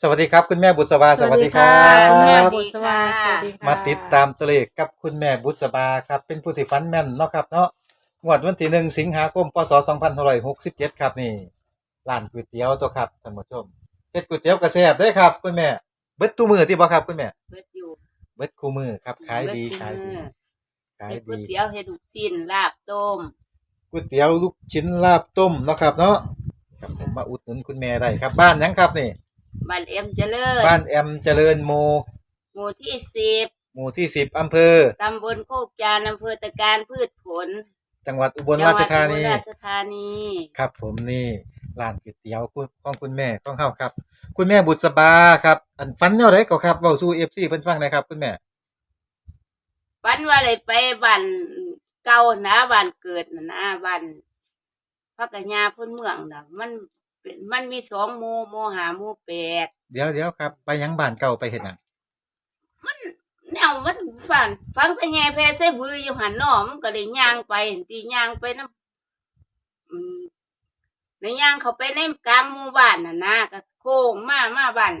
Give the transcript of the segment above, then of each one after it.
สวัสดีครับ คุณแม่บุษบาสวัสดีครัคุณแม่บ บุษบาสวัสดีค่ะ มาติดตามตัวเลขกับคุณแม่บุษบาครับ เป็นผู้ที่ฟันแม่นเนาะครับเนาะงวดวันที่หนึ่งสิงหาคมพศ2567 ครับนี่ร้านก๋วยเตี๋ยวตัวครับท่านผู้ชมเฮ็ดก๋วยเตี๋ยวกระแซบได้อครับ คุณแม่เบิดตู้มือที่บ่ครับคุณแม่เบิดอยู่เบิดคู่มือครับขายดีเบิขายทุกดีมื้อขายเฮ็ดก๋วยดีเตี๋ยวเฮ็ดลูกชิ้นลาบต้มก๋วยเตี๋ยวลูกชิ้นลาบต้มเนาะครับเนาะครับผมมาอุดหนุนคุณแม่ได้ครับบ้านหยังครับนี่ บ้านเอ็มเจริญบ้านแอมเจริญโมหมู่ที่สิบหมู่ที่สิบอำเภอ ตำบลโคกจานอำเภอตะการพืชผลจังหวัดอุบลราชธานี จังหวัดอุบลราชธานีครับผมนี่ร้านก๋วยเตี๋ยวคุณของคุณแม่ของเฮาครับ คุณแม่บุษบาครับอันฟันแนวไหนก็ครับเว้าสู่ FC เพิ่นฟังหนะครับ คุณแม่ ฝันว่าเลยไปบ้านเก่านะบ้านเกิดน่ะนะบ้านพักกะยาพ้นเมืองน่ะมันเป็น มันมีสองหมู่หมู่หาหมู่แปดเดี๋ยวเดี๋ยวครับ ไปหยังบ้านเก่าไปเฮ็ดหยังแนวมันฝันฟังสะแงแพใส่บืออยู่หันหนอมันก็เลยย่างไปเห็นตีย่างไปน้ำอืมในย่างเขาไปในกลางหมู่บ้านน่ะนะก็โค้งมามาบ้าน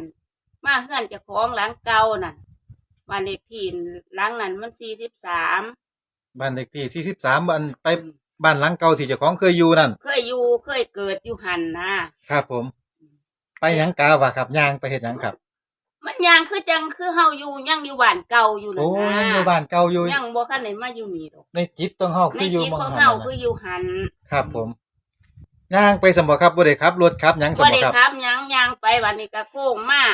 มาเฮือนเจะของหลังเก่าน่ะบ้านเลขที่หลังนั้นมันสี่สิบสามบ้านเลขที่43บ้านไป บ้านหลังเก่าที่เจ้าของเคยอยู่นั่น เคยอยู่เคยเกิดอยู่หันนะครับผม ไปหยังกาวะครับย่างไปเฮ็ดหยังครับ มันย่างคือจังคือเฮาอยู่ยังอยู่บ้านเก่าอยู่โอ้น่ะยังนะอยู่บ้านเก่าอยู่ ยังบ่คันได้มาอยู่นี่ดอกในจิตต้องเฮาในคืออยู่จิตหมองของหันเฮานั่นคือน่ะอยู่หันครับผมย่างไปสมบ่ครับบ่ได้ครับรถครับหยังสมบ่บ่ได้ครับ ครับยังยังไปวันนี้ก็โค้งมา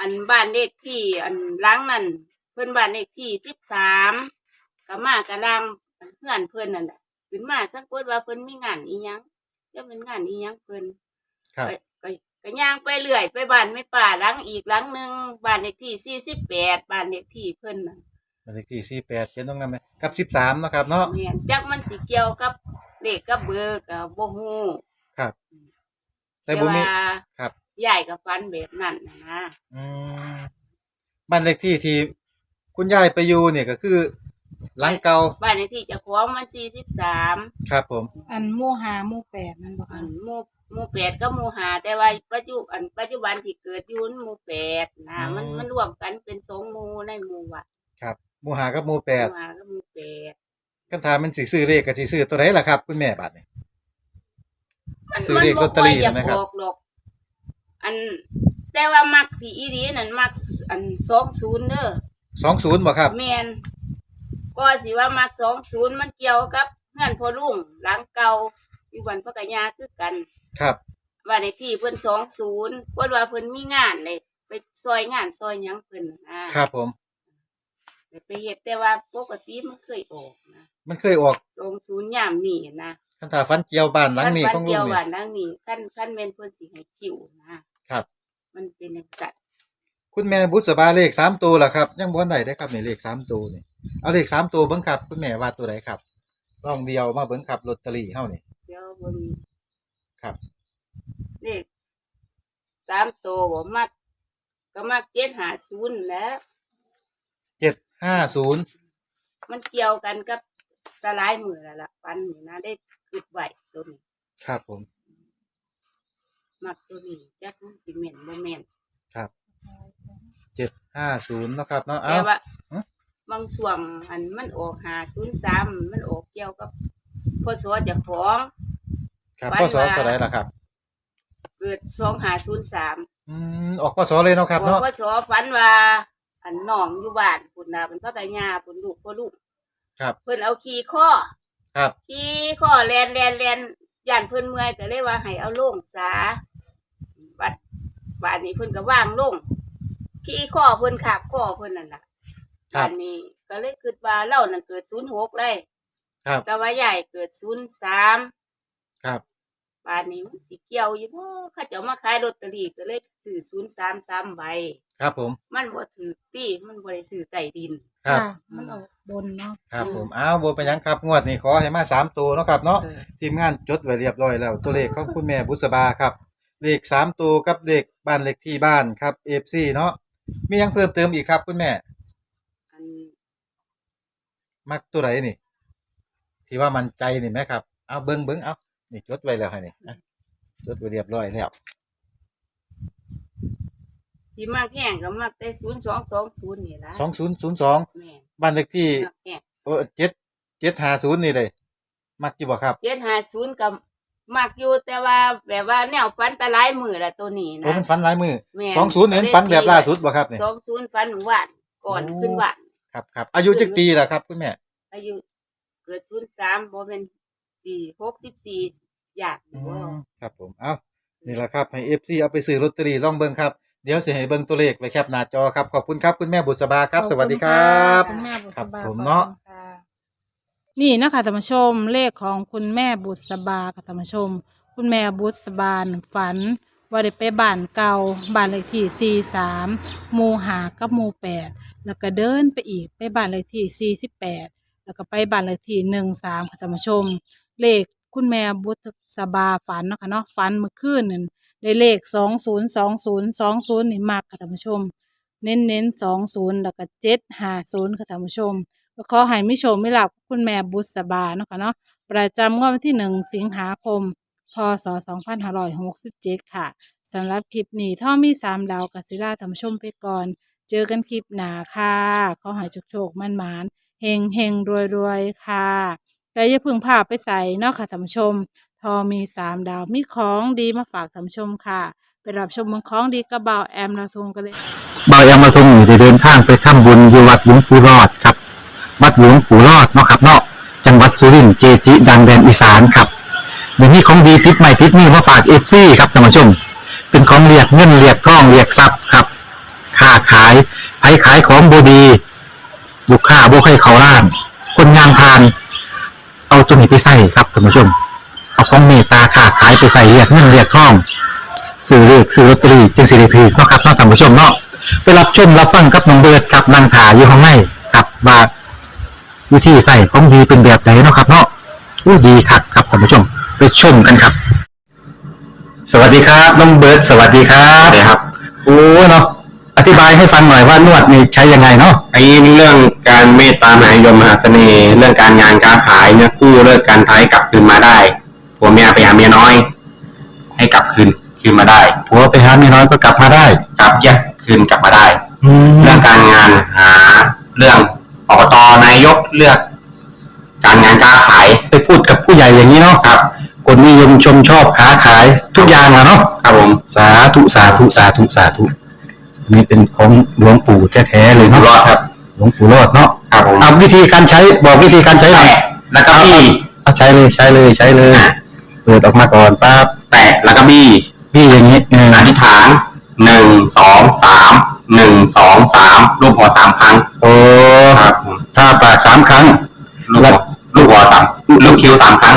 อันบ้านเลขที่ อันหลังนั่นเพิ่นบ้านเลขที่สิบสามก็มากระลังเพื่อนเพิ่นนั่นแหละ ขึ้นมาสักว่าเพิ่นมีงานอีหยังจะเป็นงานอีหยังเพิ่นครับ ก็ก็ก็ย่างไปเรื่อยไปบ้านไม่ป่าหลังอีกหลังหนึ่งบ้านเลขที่สี่สิบแปดบ้านเลขที่เพิ่นน่ะบ้านเลขที่48เขียนตรงนั้นไหมกับ13เนาะครับเนาะแม่นจักมันสิเกี่ยวกับเลขกับเบอร์ก็บ่ฮู้ครับแต่บ่มีว่าครับ ยายก็ฝันแบบนั้นน่ะนะอืมบ้านเลขที่ที่คุณยายไปอยู่เนี่ยก็คือ หลังเก่าบ้านเลขที่เจ้าของมันสี่สิบสามครับผม อันหมู่หาหมู่แปดนั่นบอกอัค่ะนหมู่หมู่แปดก็หมู่หาแต่ว่าปัจจุอันปัจจุบันที่เกิดอยู่นั้นหมู่แปดนะมันมันรวมกันเป็นสองหมู่ในหมู่วัดครับหมู่หากับหมู่หแปดมู่หาก็หมู่แปดกันถามมันสิซื้อเลขกับสิซื้อตัวไหนล่ะครับ คุณแม่บัดนี้มันซื้อมันเลขบ่ลอตเตอค่อรี่ยอยากนะครับ บอกหรอกอัน แต่ว่ามักสีอีดีนั่นมักอันสองศูนย์เด้อสองศูนย์บ่ครับ แมน ก็สิว่ามักสองศูนย์มันเกี่ยวกับเงื่อนพ่อลุงหลังเก่าอยู่วันพระกญาคือกันครับว่าในที่เพิ่นสองศูนย์เพิ่นว่าเพิ่นมีงานเลย ไปซอยงานซอยหยังเพิ่นน่ะนะครับผม ไปเฮ็ดแต่ว่าปกติมันเคยออกนะมันเคยออกสองศูนย์ยามนี่นะคันถาฟันเจียวบ้านหลังนี้คัของลุเดีงยวนี่ว่านังนี่ขั้นขั้นแม่นเพิ่นสิให้คิวนะครับ มันเป็นจังซั่นคุณแม่บุษบาเลขสามตัวล่ะครับ ยังบ่ทันได้ได้อครับนี่เลขสามตัวนี่ เอาเลขสามตัวเบิ่งครับคุณแม่ว่าตัวไหนครับลองเดียวมาเบิ่งครับลอตเตอรี่เฮานี่เดี๋ยวเบิ่งครับเลขสามตัวบ่มักก็มัก750แหล้ว เจ็ดห้าศูนย์มันเกี่ยวกันกับตะลายมือแล้วล่ะปันนี่นะได้คิดไว้ตัวนี้ ครับผม มักตัวนี้จักมันสิแม่นบ่แม่นครับเจ็ดห้าศูนย์เนาะครับเนาะแต่เอาว่าฮะ บางช่วงอันมันออกหาศูนย์สามมันออกเกี่ยวกับพศเจ้าของ ครับวันพศว่า เท่าไหร่ล่ะครับ เกิดสองหาศูนย์สามอืมออกพศเลยเนาะครับบอกเนาะพศฝันว่า อันน้องอยู่บ้านปุ่นนาเป็นพ่อกะยาปุ่นลูกพ่อลูกครับ เพิ่นเอาขี่ข้อครับ ขี่ข้อแลนแลนแลนย่านเพิ่นเมื่อยก็เลยว่าให้เอาลงสาบัดบาดนี้เพิ่นก็ว่างลงขี่ข้อเพิ่นขาบข้อเพิ่นนั่นน่ะ ครับบาดนี้ ก็เลยคิดว่าเล่านั่นเกิดศูนย์หกเลย ครับ แต่ว่าใหญ่เกิดศูนย์สามครับบาทนี้มันสิเกี่ยวอยู่บ่เขาเจะมาขายลอตเตอรี่ก็เลยซื้อศูนย์สามสามใบ ครับผม มันบ่ถือตี้มันบ่ได้ซื้อใต้ดิน ครับค่ะมันออกบนเนาะ ครับผม อ้าวบัวไปนหยังครับ งวดนี้ขอให้มาสามตัวเนาะครับเนาะเออทีมงานจดไว้เรียบร้อยแล้ว ตัวเลขของคุณแม่บุษบาครับ เลขสามตัวกับเลขบ้านเลขที่บ้านครับเอฟซีเนาะ มีหยังเพิ่มเติมอีกครับคุณแม่อัน มักตัวไหนนี่ ที่ว่ามันใจนี่ไหมครับ เอาเบิ้งเบิ้งเอานี่จดไว้แล้วให้นี่อะจดไว้เรียบร้อยแล้ว ที่มากแห้งก็มากแต่ศูนย์สองสองศูนย์นี่ละสองศูนย์ศูนย์สองแม่นบ้านเลขที่มากแห้งเออเจ็ดเจ็ดห้าศูนย์นี่เลย มักกี่บ่ครับเจ็ดห้าศูนย์กับมากอยู่แต่ว่าแบบว่าแนวฟันตะไลายมือละตัวนี้โอ้นะมันฝันหลายมือแม่สองศูนย์เห็นฝันแบบล่าสุดบ่ครับเนี่ยสองศูนย์ฟันหวานก่อนโอ้ขึ้นหวาน ครับครับอายุจักปีแล้วครับ คุณแม่ อายุเกิดศูนย์สามโมเป็นสี่หกสิบสี่อยากอืบ่มครับผมเอ้านี่แหละครับให้เอฟซีเอาไปซื้อลอตเตอรี่ลองเบิ่งครับ เดี๋ยวสิให้เบิ่งตัวเลขไว้แคปหน้าจอครับ ขอบคุณครับคุณแม่บุษบาครับ สวัสดีครับคุณแม่บุษบาครับผมเนาะ ขอบคุณค่ะนี่นะคะท่านผู้ชมเลขของคุณแม่บุษบาค่ะท่านผู้ชม คุณแม่บุษบาฝัน ว่าได้ไปบ้านเก่าบ้านเลขที่43หมู่หากับหมู่8แล้วก็เดินไปอีกไปบ้านเลขที่48แล้วก็ไปบ้านเลขที่13ค่ะท่านผู้ชม เลขคุณแม่บุษบาฝันเนาะค่ะเนาะฝันเมื่อคืนนั่นได้เลข202020นี่มากค่ะท่านผู้ชม เน้นเน้นสองศูนย์แล้วก็เจ็ดห้าศูนย์ค่ะท่านผู้ชมก็ขอให้มิชมไม่หลับคุณแม่บุษบาเนาะค่ะเนาะประจำงวดวันที่หนึ่งสิงหาคม พศสองพันห้าร้อยหกสิบเจ็ดค่ะสำหรับคลิปนี้ถ้ามีสามดาวกัสิลาท่านผู้ชมไปก่อน เจอกันคลิปหนาค่ะขอให้โชคโชคๆมันหมานเฮงเฮงรวยรวยค่ะและอย่าพึ่งพาไปใส่เนาะค่ะท่านผู้ชมทอมีสามดาวมีของดีมาฝากท่านผู้ชมค่ะ ไปรับชมเมืองของดีกระเบาแอมลาทงกันเลย บายามาทรงอยู่ได้เดินทางไปทำบุญอยู่วัดหลวงปู่รอดครับ วัดหลวงปู่รอดเนาะครับเนาะจังหวัดสุรินทร์เจจิดังแดนอีสานครับ เดี๋ยวนี้ของดีติดใหม่ติดนี่มาฝากเอฟซีครับท่านผู้ชม เป็นของเรียกเงินเรียกทองเรียกทรัพย์ครับค้าขายไผขายของบดี ลูกค้าบ่ให้เขาล้าน คนงานพาน เอาตัวนี้ไปใส่ครับท่านผู้ชม เอาของเมตตาค้าขายไปใส่เรียกเงินเรียกทองซื้อเลขซื้อลอตเตอรี่จึงสิริพีเนาะครับเนาะท่านผู้ชมเนาะไปรับชมรับฟังกับน้องเบิร์ดกับนางถาอยู่ข้างในกับว่าวิธีใส่ของดีเป็นแบบไหนเนาะครับเนาะอู้ดีคักครับท่านผู้ชม ไปชมกันครับ สวัสดีครับน้องเบิร์ดสวัสดีครับสวัสดีครับ โอ้เนาะอธิบายให้ฟังหน่อยว่านวดนี่ใช้ยังไงเนาะไอ้เรื่องการเมตตามหานิยมมหาเสน่ห์เรื่องการงานการขายเนี่ยกู้เลิกการท้ายกลับคืนมาได้ผัวเมียไปหาเมียน้อย ให้กลับคืนคืนมาได้ผัวไปหาเมียน้อยก็กลับมาได้กลับแยกคืนกลับมาได้แล้เรื่วองการงานหาเรื่องอบตนายกเลือก การงานการขายไปพูดกับผู้ใหญ่อย่างนี้เนาะครับ คนนิยมชมชอบค้าขายทุกอย่างอะเนาะครับผมสาธุสาธุสาธุสาธุอันนี้เป็นของหลวงปู่แท้ๆเลยอยู่เนาะรอดครับ หลวงปู่รอดเนาะครับผมเอาวิธีการใช้บอกวิธีการใช้หน่อยแตะแล้วก็บี้เอาใช้เลยใช้เลยใช้เลยเปิดออกมาก่อนปั๊บแตะแล้วก็บี้พี่อย่างนี้เอออธิษฐานหนึ่งสองสามหนึ่งสองสามรูปหัวสามครั้งโอ้ครับผมถ้าปากสามครั้ง ลูกหัวลูกหัวสามลูกคิ้วสามครั้ง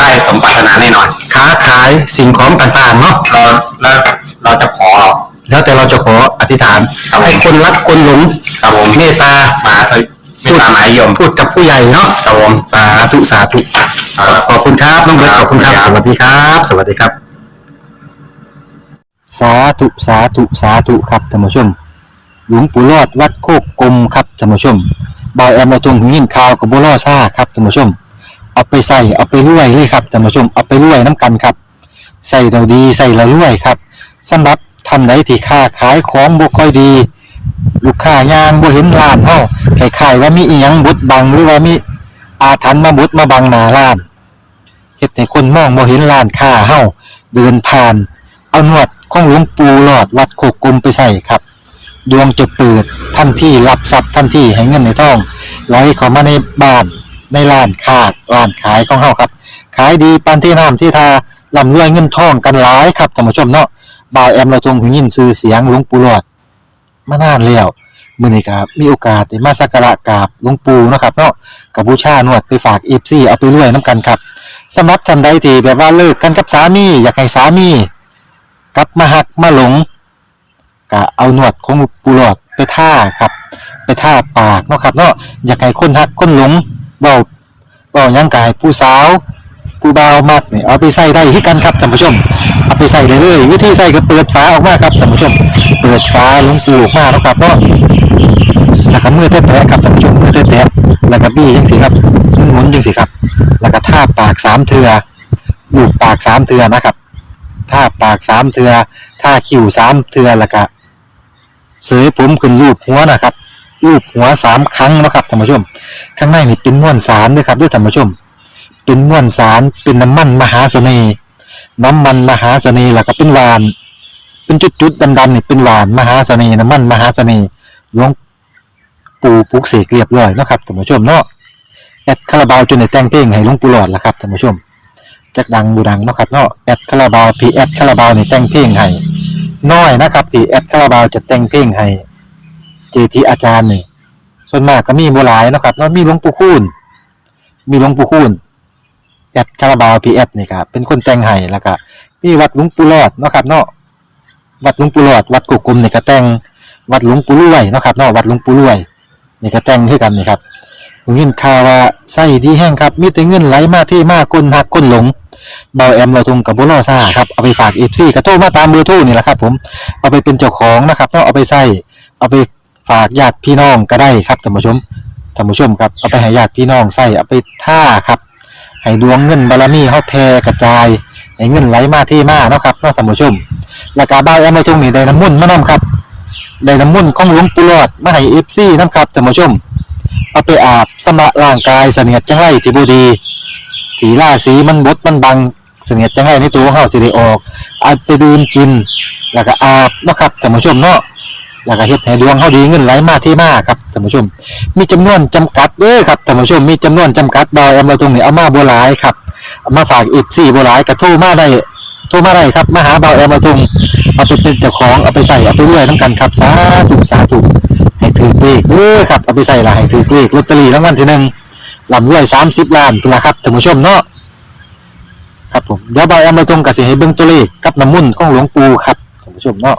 ได้สมปรารถนาแน่นอนค้าขายสิ่งของต่างๆเนาะเราแล้วเราจะขอ แล้วแต่เราจะขออธิษฐานให้คนรักคนหลงครับผมเมตตามาสวิไม่ตามหมายยมพูดกับผู้ใหญ่เนาะครับผม สาธุสาธุขอบคุณครับน้องเบิร์ตขอบคุณครับสวัสดีครับ สวัสดีครับ สาธุสาธุสาธุครับท่านผู้ชม หลวงปู่รอดวัดโคกกลมครับท่านผู้ชมบอยแอมมาตรงหยินข่าวกับบัวล่อซ่าครับท่านผู้ชม เอาไปใส่เอาไปรวยเลยครับท่านผู้ชมเอาไปรวยน้ำกันครับใส่เราดีใส่เรารวยครับสำหรับท่านใดที่ค้าขายของบ่ค่อยดี ลูกค้ายางบ่เห็นร้านเฮาคล้ายๆว่ามีอีหยังบดบังหรือว่ามีอาถรรพ์มาบดมาบังหน้าร้านเฮ็ดให้คนมองบ่เห็นร้านค้าเฮาเดินผ่าน เอาหนวดของหลวงปู่หลอดวัดโคกกลมไปใส่ครับดวงจะเปิดทันที่รับทรัพย์ทันที่ให้เงินในท้องไหลเข้ามาในบ้าน ในร้านค้าร้านขายของเฮาครับ ขายดีปานที่น้ำที่ทาร่ำรวยเงินทองกันหลายครับท่านผู้ชมเนาะบ่าวแอมเราทรงหูยินชื่อเสียงหลวงปู่หลอดมานานแล้วมื้อนี้ครับมีโอกาสได้มาสักการะกราบหลวงปู่นะครับเนาะกับบูชานวดไปฝาก FC เอาไปรวยน้ำกันครับสำหรับท่านใดที่แบบว่าเลิกกันกับสามี อยากให้สามีกลับมาหักมาหลงก็เอาหนวดของปูหลอดไปท่าครับ ไปท่าปากเนาะครับเนาะอยากให้คนหักคนหลง เบาเบายังกายผู้สาวผู้บ่าวมากนี่ยเอาไปใส่ได้ที่กันครับท่านผู้ชม เอาไปใส่เลยวิธีใส่ก็เปิดฝาออกมาครับท่านผู้ชม เปิดฝาลงปูออกมาเนาะครับเนาะแล้วก็มือแตะๆครับท่านผู้ชมมือแตะๆแล้วก็บี้จังสิครับหมุนๆจังสิครับ แล้วก็ท่าปากสามเทือลูบปากสามเทือนะครับท่าปากสามเทือท่าคิ้วสามเทือแล้วก็เสยผมขึ้นรูปหัวนะครับ รูปหัวสามครั้งนะครับท่านผู้ชม ข้างในนี่เป็นม้วนสารด้วยครับด้วยท่านผู้ชม เป็นม้วนสารเป็นน้ำมันมหาเสน่ห์น้ำมันมหาเสน่ห์แล้วก็เป็นหวาน เป็นจุดๆดำๆนี่เป็นหวานมหาเสน่ห์น้ำมันมหาเสน่ห์หลวงปู่ปลุกเสกเรียบร้อยนะครับท่านผู้ชมเนาะแอดคาราบาวจนในแต่งเพลงให้หลวงปู่หลอดละครับท่านผู้ชมจักดังบูดังเนาะครับเนาะแอดคาราบาวพีแอดคาราบาวนี่แต่งเพลงให้น้อยนะครับที่แอดคาราบาวจะแต่งเพลงให้ เจทีอาจารย์นี่ส่วนมากก็มีบ่หลายเนาะครับเนาะมีหลวงปู่คูณมีหลวงปู่คูณแอดคาราบาวพีแอดนี่ครับเป็นคนแต่งให้แล้วก็มีวัดหลวงปู่รอดเนาะครับเนาะวัดหลวงปู่รอด วัดกุกกลมนี่ก็แต่งวัดหลวงปู่รวยเนาะครับเนาะวัดหลวงปู่รวยนี่ก็แต่งให้กันนี่ครับผมยินข่าวว่าไส้ดีแห้งครับ มีแต่เงินไหลมาที่มากคนหักคนหลงเบาแอมเราทงกับบุรอซ่าครับเอาไปฝากเอฟซีกระโทรมาตามเบอร์โทรนี่แหละครับ ผมเอาไปเป็นเจ้าของนะครับเนาะเอาไปใส่เอาไป ฝากญาติพี่น้องก็ได้ครับท่านผู้ชมท่านผู้ชมครับเอาไปให้ญาติพี่น้องใส่เอาไปท่าครับให้ดวงเงินบารมีเฮาแผ่กระจายให้เงินไหลมาเทมาเนาะครับเนาะท่านผู้ชมแล้วก็บ่าวแอมมาตรงนี้ได้น้ำมุ่นมานํครับได้น้ำมุ่นของหลวงปู่หลอดมาให้ FC นํครับท่านผู้ชม เอาไปอาบสำระร่างกายเสนียดจังไรที่บ่ดีสีล่าสีมันบดมันบังเสนียดจังไรในตัวของเฮาสิได้ออกเอาไปดื่มกินแล้วก็อาบเนาะครับท่านผู้ชมเนาะ แล้วก็เฮ็ดให้ดวงเฮาดีเงินไหลมาเทมาครับท่านผู้ชม มีจำนวนจำกัดเด้อครับท่านผู้ชมมีจำนวนจำกัดดอยเอามาตรงนี้เอามาบัวหลายครับมาฝากอีกสี่บัวหลายก็โทรมาได้โทรมาได้ครับมาหาเบาแอมมาตรงเอาไปเป็นเจ้าของเอาไปใส่เอาไปเรื่อยน้ำกันครับสาธุสาธุให้ถือเลขเด้อครับเอาไปใส่ละให้ถือเลขลอตเตอรี่รางวัลที่หนึ่งลำรวยสามสิบล้านเป็นละครับท่านผู้ชมเนาะครับผมเดี๋ยวเบาแอมมาตรงกับสิให้เบิ่งตัวเลขกับน้ำมุ่นของหลวงปู่ครับท่านผู้ชมเนาะ